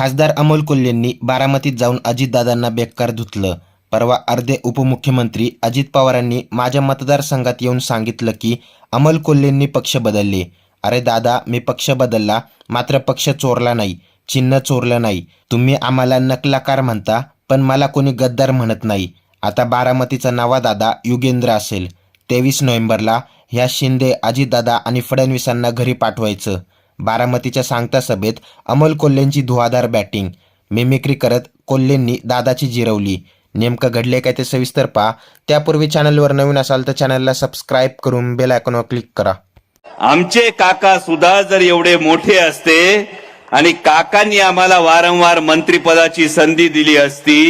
खासदार अमोल कोल्हेंनी बारामतीत जाऊन अजितदादांना बेकार धुतलं. परवा अर्धे उपमुख्यमंत्री अजित पवारांनी माझ्या मतदारसंघात येऊन सांगितलं की अमोल कोल्हेंनी पक्ष बदलले. अरे दादा मी पक्ष बदलला मात्र पक्ष चोरला नाही चिन्ह चोरलं नाही. तुम्ही आम्हाला नकलाकार म्हणता पण मला कोणी गद्दार म्हणत नाही. आता बारामतीचा नवा दादा युगेंद्र असेल. तेवीस नोव्हेंबरला ह्या शिंदे अजितदादा आणि फडणवीसांना घरी पाठवायचं. बारामतीच्या सांगता सभेत अमोल कोल्हेंची धुवाधार बॅटिंग. मिमिक्री करत कोल्हेंनी दादाची जिरवली. नेमकं घडले काय ते सविस्तर पहा. त्यापूर्वी चॅनलवर नवीन असाल तर चॅनलला सबस्क्राईब करून बेल आयकॉनवर क्लिक करा. आमचे काका सुद्धा जर एवढे मोठे असते आणि काकांनी आम्हाला वारंवार मंत्रिपदाची संधी दिली असती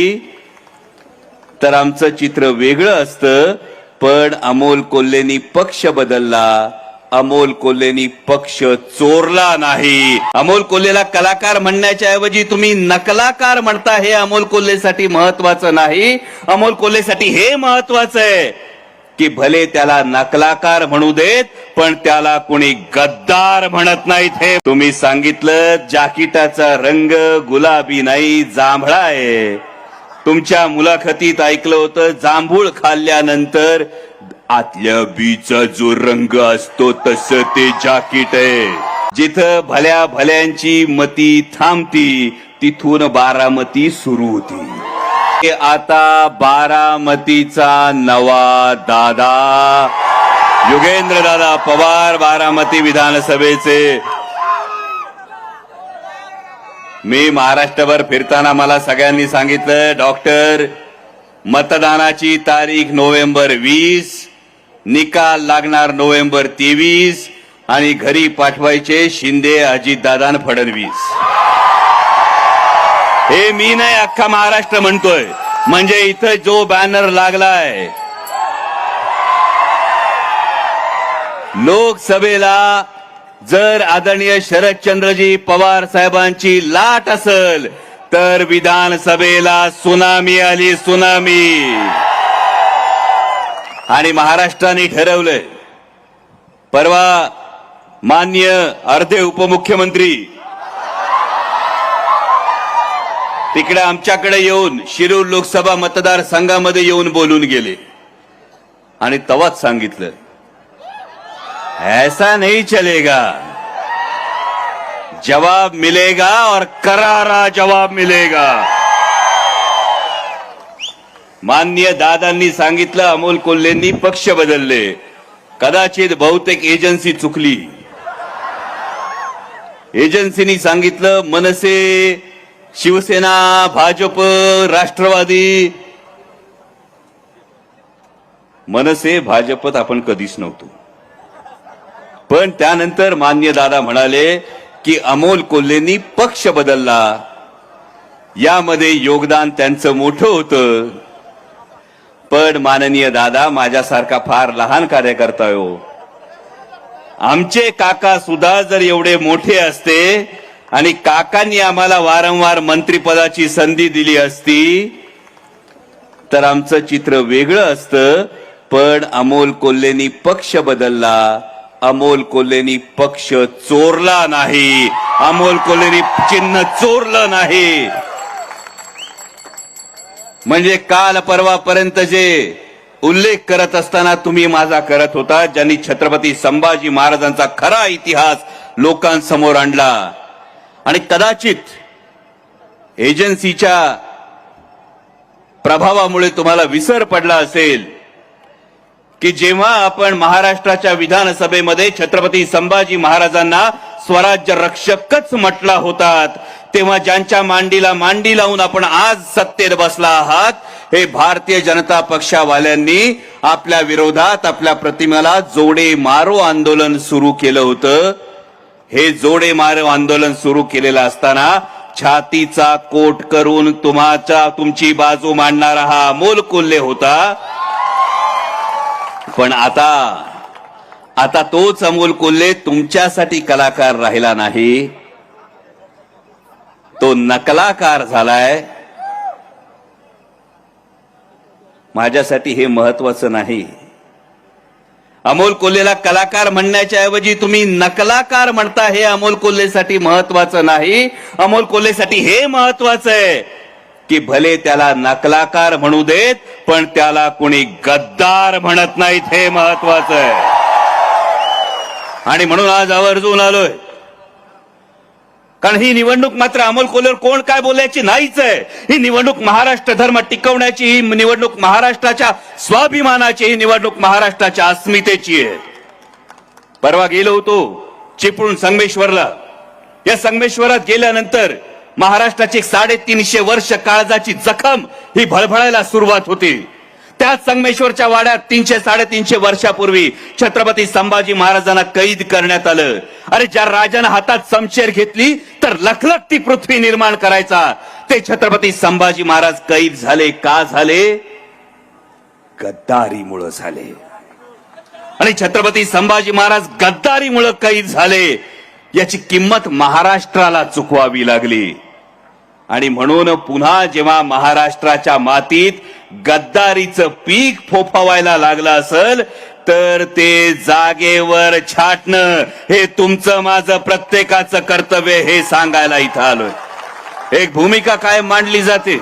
तर आमचं चित्र वेगळं असतं. पण अमोल कोल्हेनी पक्ष बदलला. अमोल कोल्हेनी पक्ष चोरला नाही. अमोल कोल्हेला कलाकार म्हणण्याच्या ऐवजी तुम्ही नकलाकार म्हणता हे अमोल कोल्हेसाठी महत्वाचं नाही. अमोल कोल्हेसाठी हे महत्वाचं आहे की भले त्याला नकलाकार म्हणू देत पण त्याला कुणी गद्दार म्हणत नाहीत हे. तुम्ही सांगितलं जाकिटाचा रंग गुलाबी नाही जांभळा आहे. तुमच्या मुलाखतीत ऐकलं होतं जांभूळ खाल्ल्यानंतर आतल्या बीचा जो रंग असतो तस ते जाकीट आहे. जिथं भल्या भल्यांची मती थांबती तिथून बारामती सुरू होती. आता बारामतीचा नवा दादा. युगेंद्र दादा पवार बारामती विधानसभेचे. मी महाराष्ट्रभर फिरताना मला सगळ्यांनी सांगितलं डॉक्टर मतदानाची तारीख नोव्हेंबर वीस निकाल लागणार नोव्हेंबर तेवीस आणि घरी पाठवायचे शिंदे अजितदादा फडणवीस. हे मी नाही अख्खा महाराष्ट्र म्हणतोय. म्हणजे इथं जो बॅनर लागलाय. लोकसभेला जर आदरणीय शरदचंद्रजी पवार साहेबांची लाट असेल तर विधानसभेला सुनामी आली सुनामी. आणि महाराष्ट्राने ठरवलंय. परवा मान्य अर्धे उपमुख्यमंत्री तिकडे आमच्याकडे येऊन शिरूर लोकसभा मतदारसंघामध्ये येऊन बोलून गेले. आणि तवाच सांगितलं ऐसा नहीं चलेगा. जवाब मिलेगा और करारा जवाब मिलेगा. मान्य दादांनी सांगितलं अमोल कोल्हेंनी पक्ष बदलले. कदाचित बहुतेक एजन्सी चुकली. एजन्सीनी सांगितलं मनसे शिवसेना भाजप राष्ट्रवादी. मनसे भाजपत आपण कधीच नव्हतो. पण त्यानंतर मान्य दादा म्हणाले की अमोल कोल्हेंनी पक्ष बदलला. यामध्ये योगदान त्यांचं मोठं होतं. पण माननीय दादा माझ्यासारखा फार लहान कार्यकर्ता हो. आमचे काका सुद्धा जर एवढे मोठे असते आणि काकांनी आम्हाला वारंवार मंत्रिपदाची संधी दिली असती तर आमचं चित्र वेगळं असतं. पण अमोल कोल्हेनी पक्ष बदलला. अमोल कोल्हेनी पक्ष चोरला नाही. अमोल कोल्हेनी चिन्ह चोरलं नाही. म्हणजे काल परवापर्यंत जे उल्लेख करत असताना तुम्ही माझा करत होता ज्यांनी छत्रपती संभाजी महाराजांचा खरा इतिहास लोकांसमोर आणला. आणि कदाचित एजन्सीच्या प्रभावामुळे तुम्हाला विसर पडला असेल की जेव्हा आपण महाराष्ट्राच्या विधानसभेमध्ये छत्रपती संभाजी महाराजांना स्वराज्य रक्षकच म्हटला होतात. तेव्हा ज्यांच्या मांडीला मांडी लावून आपण आज सत्तेत बसला आहात हे भारतीय जनता पक्षावाल्यांनी आपल्या विरोधात आपल्या प्रतिमेला जोडे मारो आंदोलन सुरू केलं होतं. हे जोडे मारो आंदोलन सुरू केलेलं असताना छातीचा कोट करून तुम्हाच्या तुमची बाजू मांडणारा हा अमोल कोल्हे होता. पण आता आता तोच अमोल कोल्हे तुमच्यासाठी कलाकार राहिला नाही. तो नकलाकार झालाय. माझ्यासाठी हे महत्वाचं नाही. अमोल कोल्हेला कलाकार म्हणण्याच्या ऐवजी तुम्ही नकलाकार म्हणता हे अमोल कोल्हेसाठी महत्वाचं नाही. अमोल कोल्हेसाठी हे महत्वाचं आहे की भले त्याला नकलाकार म्हणू देत पण त्याला कुणी गद्दार म्हणत नाहीत हे महत्वाचं आहे. आणि म्हणून आज आवर्जून आलोय. कारण ही निवडणूक मात्र अमोल कोल्हेवर कोण काय बोलायची नाहीच आहे. ही निवडणूक महाराष्ट्र धर्म टिकवण्याची ही निवडणूक महाराष्ट्राच्या स्वाभिमानाची ही निवडणूक महाराष्ट्राच्या अस्मितेची आहे. परवा गेलो होतो चिपळूण संगमेश्वरला. या संगमेश्वरात गेल्यानंतर महाराष्ट्राची साडेतीनशे वर्ष काळजाची जखम ही भळभळायला सुरुवात होती. त्याच संगमेश्वरच्या वाड्यात तीनशे साडेतीनशे वर्षापूर्वी छत्रपती संभाजी महाराजांना कैद करण्यात आलं. अरे ज्या राजानं हातात समशेर घेतली तर लखलख ती पृथ्वी निर्माण करायचा. ते छत्रपती संभाजी महाराज कैद झाले का झाले? गद्दारीमुळं झाले. आणि छत्रपती संभाजी महाराज गद्दारीमुळं कैद झाले. याची किंमत महाराष्ट्राला चुकवावी लागली. आणि म्हणून पुन्हा जेव्हा महाराष्ट्राच्या मातीत गद्दारीचं पीक फोफावायला लागलं असेल तर ते जागेवर छाटणं हे तुमचं माझं प्रत्येकाचं कर्तव्य हे सांगायला इथं आलोय. एक भूमिका काय मांडली जाते.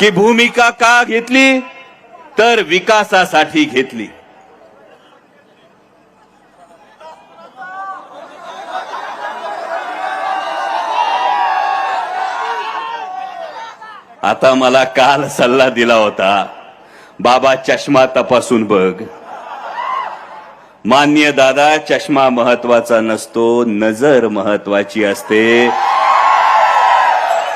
की भूमिका का घेतली? तर विकासासाठी घेतली. आता मला काल सल्ला दिला होता. बाबा चष्मा तपासून बघ. मान्य दादा चष्मा महत्त्वाचा नसतो नजर महत्वाची असते.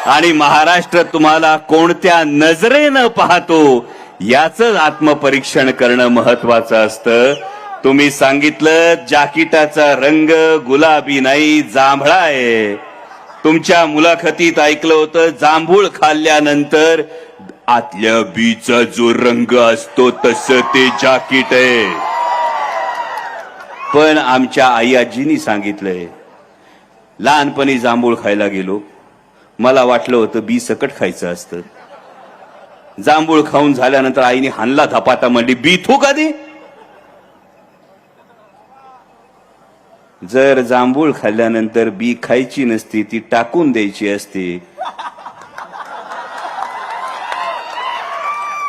आणि महाराष्ट्र तुम्हाला कोणत्या नजरेनं पाहतो याच आत्मपरीक्षण करणं महत्वाचं असतं. तुम्ही सांगितलं जाकिटाचा रंग गुलाबी नाही जांभळा आहे. तुमच्या मुलाखतीत ऐकलं होतं जांभूळ खाल्ल्यानंतर आतल्या बीचा जो रंग असतो तस ते जाकीट आहे. पण आमच्या आई आजीनी सांगितलंय लहानपणी जांभूळ खायला गेलो. मला वाटलं होतं बी सकट खायचं असतं. जांभूळ खाऊन झाल्यानंतर आईने हानला धपाटा म्हणली बी थू कधी जर जांभूळ खाल्ल्यानंतर बी खायची नसती ती टाकून द्यायची असती.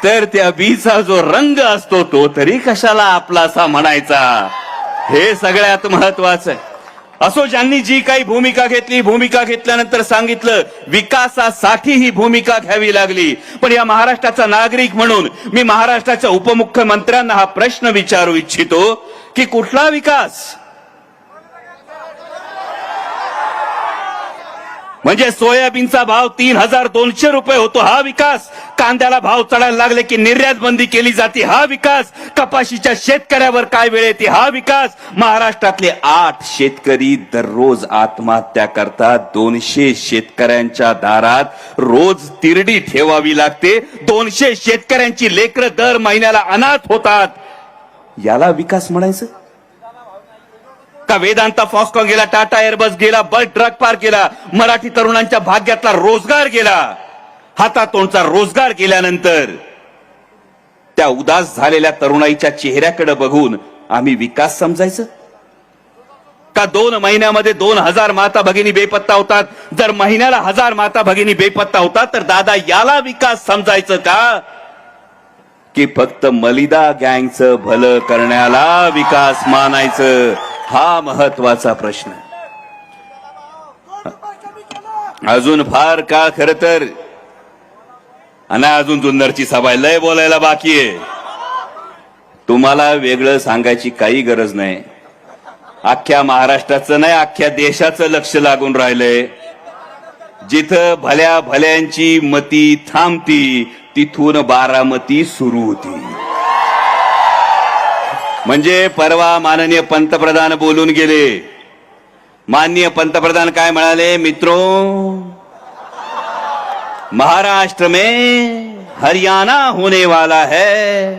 तर त्या बीचा जो रंग असतो तो तरी कशाला आपलासा म्हणायचा? हे सगळ्यात महत्वाचं आहे. असो ज्यांनी जी काही भूमिका घेतली भूमिका घेतल्यानंतर सांगितलं विकासासाठी ही भूमिका घ्यावी लागली. पण या महाराष्ट्राचा नागरिक म्हणून मी महाराष्ट्राच्या उपमुख्यमंत्र्यांना हा प्रश्न विचारू इच्छितो की कुठला विकास? म्हणजे सोयाबीनचा भाव तीन हजार दोनशे रुपये होतो हा विकास. कांद्याला भाव चढायला लागले की निर्यात बंदी केली जाते हा विकास. कपाशीच्या शेतकऱ्यावर काय वेळ येते हा विकास. महाराष्ट्रातले आठ शेतकरी दररोज आत्महत्या करतात. दोनशे शेतकऱ्यांच्या दारात रोज तिरडी ठेवावी लागते. दोनशे शेतकऱ्यांची लेकरं दर महिन्याला अनाथ होतात. याला विकास म्हणायचं? का वेदांता फॉस्कॉन गेला टाटा एअरबस गेला बल ट्रक पार्क गेला मराठी तरुणांच्या भाग्यातला रोजगार गेला हातातोंडचा रोजगार गेल्यानंतर त्या उदास झालेल्या तरुणाईच्या चेहऱ्याकडे बघून आम्ही विकास समजायचं? का दोन महिन्यामध्ये दोन हजार माता भगिनी बेपत्ता होतात? जर महिन्याला हजार माता भगिनी बेपत्ता होतात तर दादा याला विकास समजायचं का? की फक्त मलिदा गँगचं भलं करण्याला विकास मानायचं. हा महत्त्वाचा प्रश्न. अजून फार काळ खर तर? आणि अजून जुन्नरची सभा लय बोलायला बाकी आहे. तुम्हाला वेगळं सांगायची काही गरज नाही. अख्ख्या महाराष्ट्राचं नाही अख्ख्या देशाचं लक्ष लागून राहिलंय. जिथं भल्या भल्यांची मती थांबती तिथून बारामती सुरू होती. म्हणजे परवा माननीय पंतप्रधान बोलून गेले. माननीय पंतप्रधान काय म्हणाले? मित्रो महाराष्ट्र में हरियाणा होने वाला है.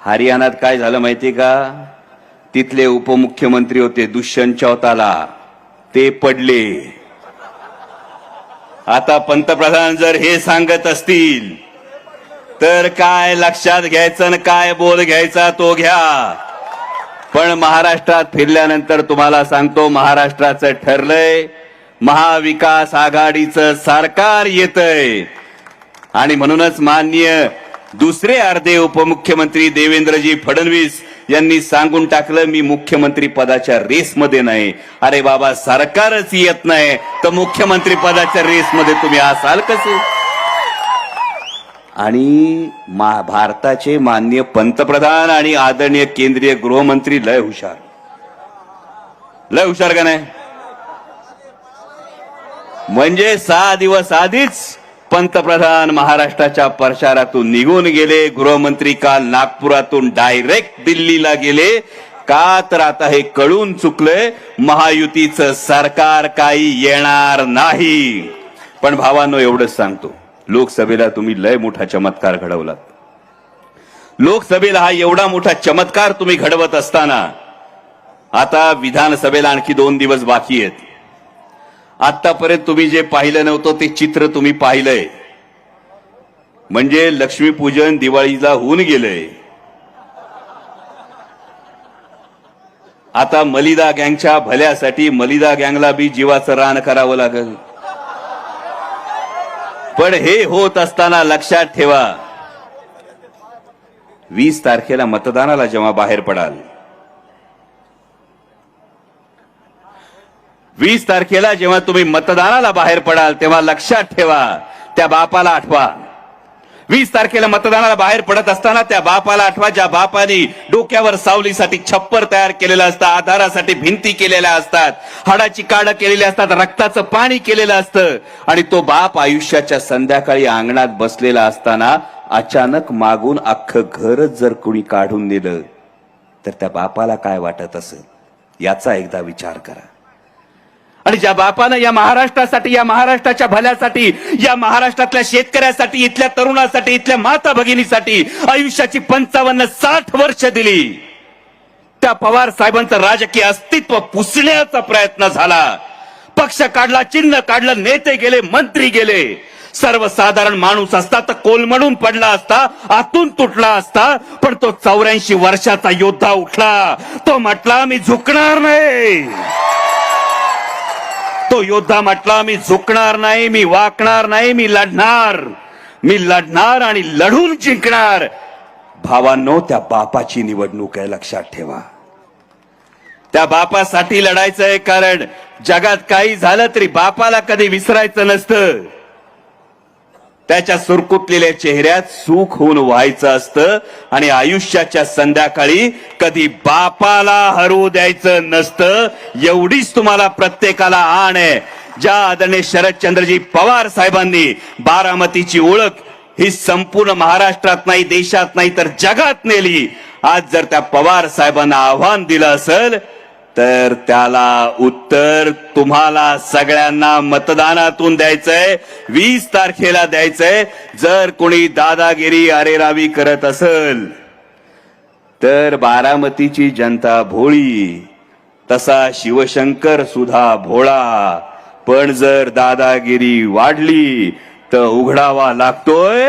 हरियाणात काय झालं माहिती का? तिथले उपमुख्यमंत्री होते दुष्यंत चौताला. ते पडले. आता पंतप्रधान जर हे सांगत असतील तर काय लक्षात घ्यायचं आणि काय बोल घ्यायचा तो घ्या. पण महाराष्ट्रात फिरल्यानंतर तुम्हाला सांगतो महाराष्ट्राचं ठरलंय महाविकास आघाडीचं सरकार येतंय. आणि म्हणूनच माननीय दुसरे अर्धे उपमुख्यमंत्री देवेंद्रजी फडणवीस यांनी सांगून टाकलं मी मुख्यमंत्री पदाच्या रेसमध्ये नाही. अरे बाबा सरकारच येत नाही. तर मुख्यमंत्री पदाच्या रेसमध्ये तुम्ही असाल कसे? आणि मा भारताचे माननीय पंतप्रधान आणि आदरणीय केंद्रीय गृहमंत्री लय हुशार. लय हुशार का नाही? म्हणजे सहा दिवस आधीच पंतप्रधान महाराष्ट्राच्या प्रचारातून निघून गेले. गृहमंत्री काल नागपुरातून डायरेक्ट दिल्लीला गेले. का तर आता हे कळून चुकलंय महायुतीचं सरकार काही येणार नाही. पण भावांनो एवढंच सांगतो. लोकसभेला तुम्ही लय मोठा चमत्कार घडवलात. लोकसभेला हा एवढा मोठा चमत्कार तुम्ही घडवत असताना आता विधानसभेला आणखी दोन दिवस बाकी आहेत. आतापर्यंत तुम्ही जे पाहिलं नव्हतं ते चित्र तुम्ही पाहिलंय. म्हणजे लक्ष्मीपूजन दिवाळीला होऊन गेलंय. आता मलिदा गँगच्या भल्यासाठी मलिदा गँगला बी जीवाचं रान करावं लागेल. पण हे होत असताना लक्षात ठेवा. वीस तारखेला मतदानाला जेव्हा बाहेर पडाल. वीस तारखेला जेव्हा तुम्ही मतदानाला बाहेर पडाल तेव्हा लक्षात ठेवा. त्या बापाला आठवा. वीस तारखेला मतदानाला बाहेर पडत असताना त्या बापाला आठवा ज्या बापाने डोक्यावर सावलीसाठी छप्पर तयार केलेलं असतं आधारासाठी भिंती केलेल्या असतात हाडाची काड केलेली असतात रक्ताचं पाणी केलेलं असतं आणि तो बाप आयुष्याच्या संध्याकाळी अंगणात बसलेला असताना अचानक मागून अख्खं घरच जर कुणी काढून दिलं तर त्या बापाला काय वाटत असेल? याचा एकदा विचार करा. आणि ज्या बापानं या महाराष्ट्रासाठी या महाराष्ट्राच्या भल्यासाठी या महाराष्ट्रातल्या शेतकऱ्यासाठी इथल्या तरुणासाठी इथल्या माता भगिनीसाठी आयुष्याची पंचावन्न साठ वर्ष दिली. त्या पवार साहेबांचं राजकीय अस्तित्व पुसण्याचा प्रयत्न झाला. पक्ष काढला चिन्ह काढलं नेते गेले मंत्री गेले. सर्वसाधारण माणूस असता तर कोलमडून पडला असता आतून तुटला असता पण तो चौऱ्याऐंशी वर्षाचा योद्धा उठला. तो म्हटला मी झुकणार नाही. तो योद्धा म्हटला मी झुकणार नाही मी वाकणार नाही मी लढणार. मी लढणार आणि लढून जिंकणार. भावांनो त्या बापाची निवडणूक आहे लक्षात ठेवा. त्या बापासाठी लढायचंय कारण जगात काही झालं तरी बापाला कधी विसरायचं नसतं. त्याच्या सुरकुतलेल्या चेहऱ्यात सुख होऊन व्हायचं असतं आणि आयुष्याच्या संध्याकाळी कधी बापाला हरवू द्यायचं नसतं एवढीच तुम्हाला प्रत्येकाला आण आहे. ज्या आदरणीय शरदचंद्रजी पवार साहेबांनी बारामतीची ओळख ही संपूर्ण महाराष्ट्रात नाही देशात नाही तर जगात नेली. आज जर त्या पवार साहेबांना आव्हान दिलं असेल तर त्याला उत्तर तुम्हाला सगळ्यांना मतदानातून द्यायचंय. वीस तारखेला द्यायचंय. जर कोणी दादागिरी अरेरावी करत असेल तर बारामतीची जनता भोळी तसा शिवशंकर सुद्धा भोळा. पण जर दादागिरी वाढली तर उघडावा लागतोय.